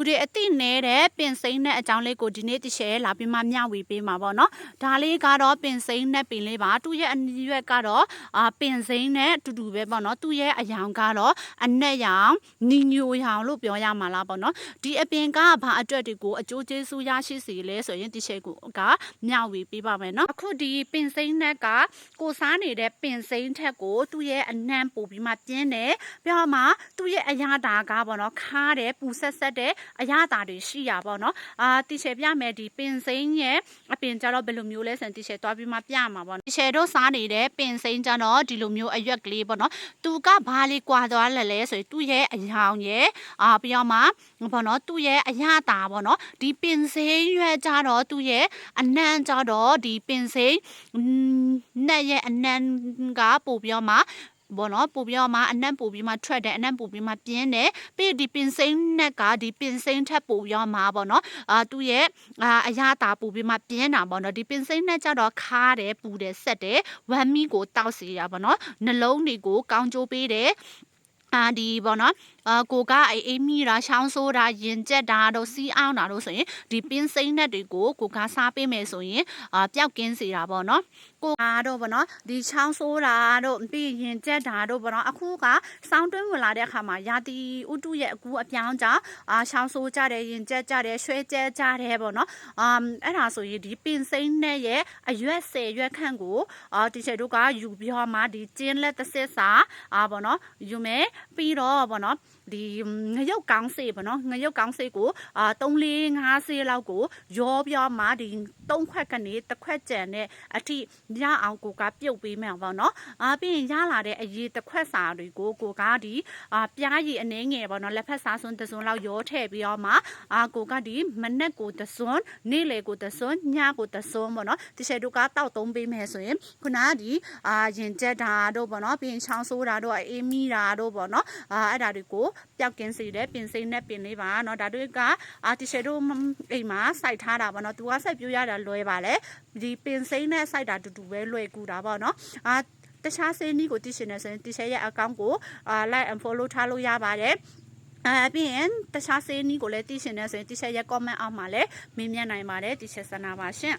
လူတွေအသိနေတဲ့ပင်စိမ့်နဲ့အကြောင်းလေးကိုဒီနေ့တရှယ်လာပြီးမှမျှဝေပေးမှာပေါ့နော်ဒါလေးကတော့ပင်စိမ့်နဲ့ပင်လေးပါသူ့ရဲ့အနီးရွက်ကတော့အာပင်စိမ့်နဲ့အတူတူပဲပေါ့နော်သူ့ရဲ့အယောင်ကတော့အနက်ရောင်နီညိုရောင်လို့ပြောရမှာလားပေါ့နော်ဒီအပင်ကဘာအတွက်တွေကိုအကျိုးကျေးဇူးရရှိစေလဲဆိုရင်တရှယ်ကိုကမျှဝေပေးပါမယ်နော်အခုဒီပင်စိမ့်နဲ့ကကိုစားနေတဲ့ပင်စိမ့်ထက်ကိုသူ့ရဲ့အနှံ့ပို့ပြီးမှပြင်းတယ်ပြောမှသူ့ရဲ့အရာတာကပေါ့နော်ခါတယ်ပူဆက်ဆက်တဲ့အရသာတွေရှိရပါတော့။အာတီရှယ်ပြမယ်ဒီပင်စိမ့်ရဲ့အပင်ကြတော့ဘယ်လိုမျိုးလဲဆိုရင်တီရှယ်တွားပြီးမှပြမှာပေါ့နော်။တီရှယ်တို့စားနေတဲ့ပင်စိမ့်ကြတော့ဒီလိုမျိုးအရွက်ကလေးပေါ့နော်။သူကဘာလေးကွာသွားလဲလဲဆိုရင်သူ့ရဲ့အယောင်ရဲ့အာပြီးတော့မှပေါ့နော်သူ့ရဲ့အရသာပေါ့နော်။ဒီပင်စိမ့်ရွက်ကြတော့သူ့ရဲ့အနံ့ကြတော့ဒီပင်စိမ့်နဲ့ရဲ့အနံ့ကပို့ပြီးတော့မှ ဘောနော်ပို့ပြီးတော့မှအနံ့ပို့ပြီးမှထွက်တယ်အနံ့ပို့ပြီးမှပြင်းတယ်ပြီးဒီပင်စိမ့်နဲ့ကဒီပင်စိမ့်ထက်ပို့ပြီးတော့မှပေါ့နော်အာသူ့ရဲ့အာအရသာပို့ပြီးမှပြင်းတာပေါ့နော်ဒီပင်စိမ့်နဲ့ကြတော့ခါတယ်ပူတယ်ဆက်တယ်ဝမ်းမီကိုတောက်စီရပါပေါ့နော်နှလုံးတွေကိုကောင်းကျိုးပေးတယ်အာဒီပေါ့နော် အာကိုကအေးအေးမိတာရှောင်းဆိုးတာရင်ကျက်တာတို့စီးအောင်တာတို့ဆိုရင်ဒီပင်းစိမ့်နဲ့တွေကိုကိုကစားပေးမယ်ဆိုရင်အာပျောက်ကင်းစေတာပေါ့နော်ကိုကတော့ပေါ့နော်ဒီချောင်းဆိုးတာတို့ပြီးရင်ကျက်တာတို့ပေါ့နော်အခုကစောင်းတွင်းဝင်လာတဲ့အခါမှာရာတီဥတုရဲ့အကူအပြောင်းကြောင့်အာချောင်းဆိုးကြတယ်ရင်ကျက်ကြတယ်ရွှဲကျက်ကြတယ်ပေါ့နော်အာအဲ့ဒါဆိုရင်ဒီပင်စိမ့်နဲ့ရဲ့အရွက်ဆယ်ရွက်ခန့်ကိုအာတီချယ်တို့ကယူပြီးတော့မှဒီကျင်းလက်တစ်စစ်စာအာပေါ့နော်ယူမယ်ပြီးတော့ပေါ့နော် ဒီငရုတ်ကောင်းစေးပေါ့နော်ငရုတ်ကောင်းစေးကိုအာ3 4 5စေးလောက်ကိုရောပြောမှဒီ 3ခွက်ကနေတစ်ခွက်ကြံတဲ့အထိရအောင်ကိုကပြုတ်ပေးမှပေါ့နော်အာပြီးရင်ရလာတဲ့အရေးတစ်ခွက်စာတွေကိုကိုကဒီအာပြားရည်အနှဲငယ်ပေါ့နော်လက်ဖက်စားစွန်းတစွန်းလောက်ရောထည့်ပြီးတော့မှအာကိုကဒီမနက်ကိုတစွန်းနေ့လယ်ကိုတစွန်းညကိုတစွန်းပေါ့နော်တချေတို့ကတောက်သုံးပေးမယ်ဆိုရင်ခုနကဒီအာရင်ကျက်တာတို့ပေါ့နော်ပြီးရင်ချောင်းဆိုးတာတို့အေးမိတာတို့ပေါ့နော်အာအဲ့ဒါတွေကိုပျောက်ကင်းစေတဲ့ပင်စိမ့်နဲ့ပင်လေးပါနော်ဒါတွေကအာတချေတို့အိမ်မှာစိုက်ထားတာပေါ့နော်သူကစိုက်ပြူရတာလွဲပါလေဒီပင်စိမ့်နဲ့စိုက်တာတူတူပဲလွယ်ကူတာပေါ့နော်အာတခြားစင်းနီးကိုသိရှင်နေစင်းတီရှယ်ရဲ့ account ကိုအာ like and follow ထားလို့ရပါတယ်အဲပြီးရင်တခြားစင်းနီးကိုလည်းသိရှင်နေဆိုရင်တီရှယ်ရဲ့ comment အောက်မှာလည်းမင်းမြတ်နိုင်ပါတယ်တီရှယ်ဆန္ဒပါရှင်